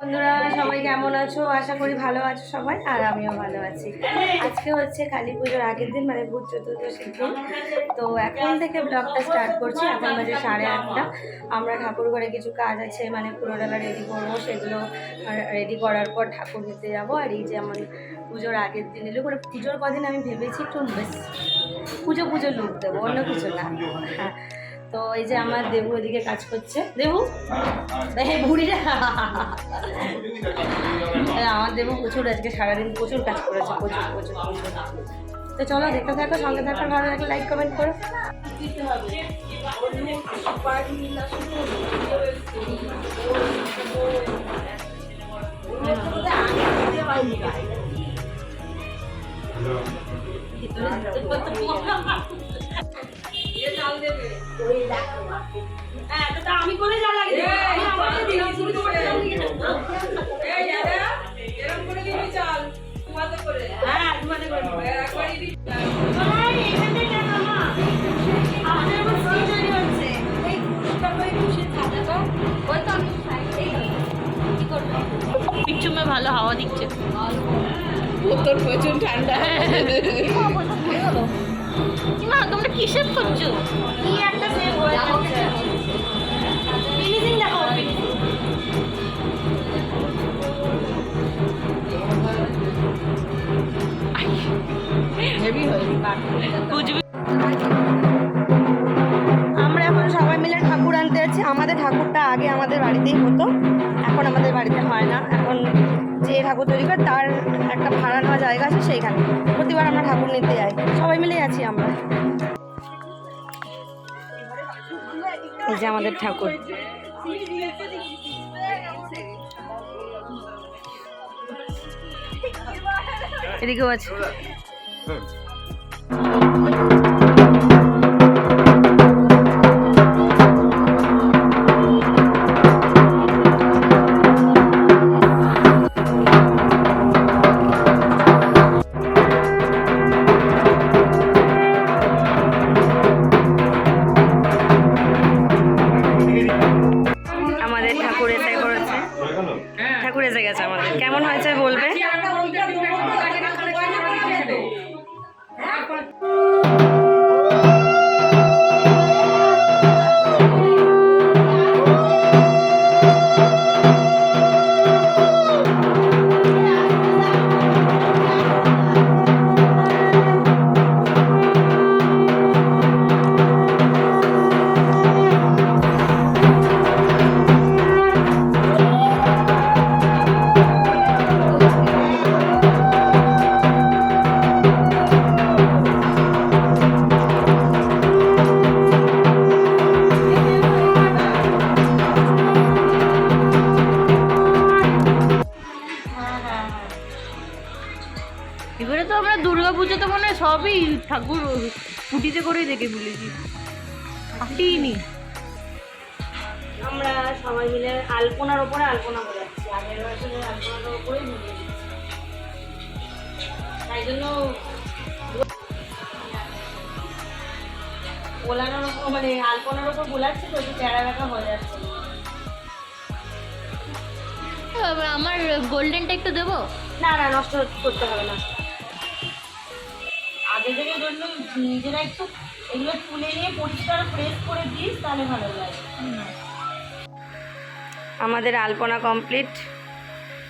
বন্ধুরা, সবাই কেমন আছো? আশা করি ভালো আছো সবাই, আর আমিও ভালো আছি। আজকে হচ্ছে কালী পুজোর আগের দিন মানে ভূত চতুর্দশীর দিন। তো এখন থেকে ব্লগটা স্টার্ট করছি, এখন বাজে সাড়ে আটটা। আমরা ঠাকুর ঘরে কিছু কাজ আছে মানে পুরোডালা রেডি করব, সেগুলো রেডি করার পর ঠাকুর দিতে যাব। আর এই যে আমার পুজোর আগের দিন এলো করে পুজোর কদিন আমি ভেবেছি একটু বেশ পুজো পুজো লুক দেবো, অন্য কিছু না। হ্যাঁ তো এই যে আমার দেবু ওদিকে কাজ করছে। দেবু? এই বুড়িরা। আমার দেবু প্রচুর আজকে সারাদিন প্রচুর কাজ করেছে, প্রচুর প্রচুর প্রচুর। তো চলো দেখতে থাকো, সঙ্গে থাকো, ভালো লাগলে লাইক কমেন্ট করো। আমি করে যা লাগে হ্যাঁ তোমাদের করে পিচ্ছুমে ভালো হাওয়া দিচ্ছে। তোর প্রচুর ঠান্ডা। মা তোমরা কিসের করছ? কি একটা সেভ হয়ে যাচ্ছে? ফিনিশিং। হেভি হয়ে বুঝবি আমাদের ঠাকুরটা আগে আমাদের বাড়িতেই হতো। এখন আমাদের বাড়িতে হয় না। এখন যে ঠাকুর তৈরি করে তার একটা ভাড়া নেওয়া জায়গা আছে সেইখানে। প্রতিবার আমরা ঠাকুর নিতে যাই। সবাই মিলে আছি আমরা। এই যে আমাদের ঠাকুর। এদিকেও আছে। ঠাকুর এসে করেছে। ঠাকুর এসে গেছে আমাদের। কেমন হয়েছে বলবে? পুজোতে মনে হয় সবই ঠাকুর কুটিতে করেই দেখে ভুলেছি হাঁটিনি আমরা সবাই মিলে আলপনার ওপরে আলপনা বোঝাচ্ছি আগের বছরের আলপনাটার ওপরেই তাই জন্য ওপর মানে আলপনার ওপর বোলাচ্ছি তো একটু হয়ে যাচ্ছে। আমার গোল্ডেনটা একটু দেবো? না না নষ্ট করতে হবে না। আগে জন্য নিজেরা একটু এগুলো তুলে নিয়ে পরিষ্কার প্রেস করে দিস, তাহলে ভালো লাগে আমাদের আলপনা কমপ্লিট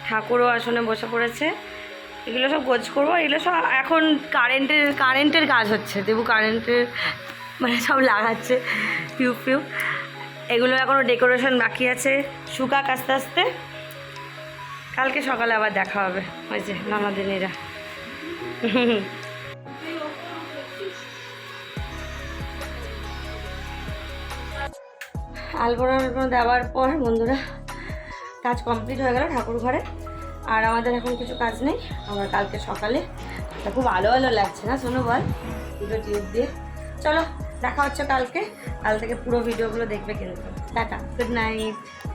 ঠাকুরও আসনে বসে পড়েছে। এগুলো সব গোছ করব, এগুলো সব এখন কারেন্টের কারেন্টের কাজ হচ্ছে। দেবু কারেন্টের মানে সব লাগাচ্ছে টিউব ফিউব এগুলো এখনও ডেকোরেশন বাকি আছে। শুকাক আস্তে আস্তে। কালকে সকালে আবার দেখা হবে। ওই যে ননদিনীরা। আলপনা আলপনা দেওয়ার পর বন্ধুরা কাজ কমপ্লিট হয়ে গেল ঠাকুর ঘরে। আর আমাদের এখন কিছু কাজ নেই, আমার কালকে সকালে। খুব আলো আলো লাগছে না, শোনো বল, দুটো টিউব দিয়ে। চলো, দেখা হচ্ছে কালকে। কাল থেকে পুরো ভিডিওগুলো দেখবে কিন্তু। Tata good night